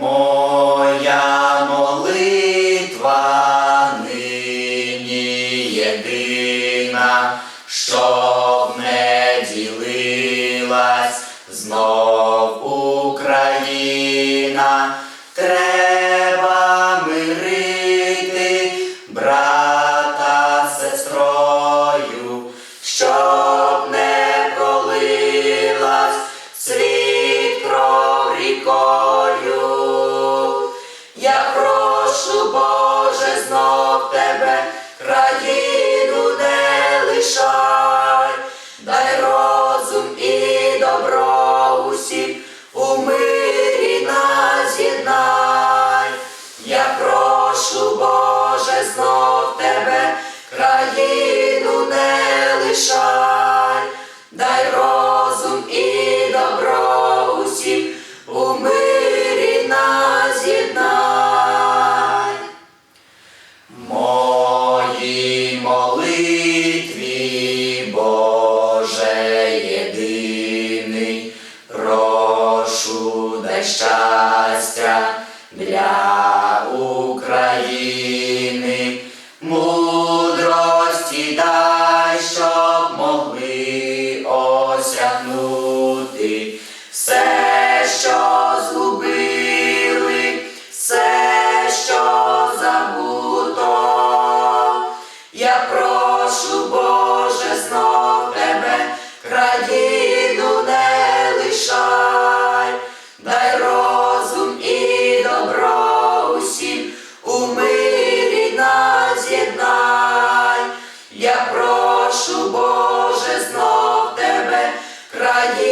Моя молитва нині єдина, щоб не ділилась знов Україна. Боже, знов тебе, країну єдиний, прошу дай щастя для України, мудрості дай, щоб могли осягнути все, що. calle.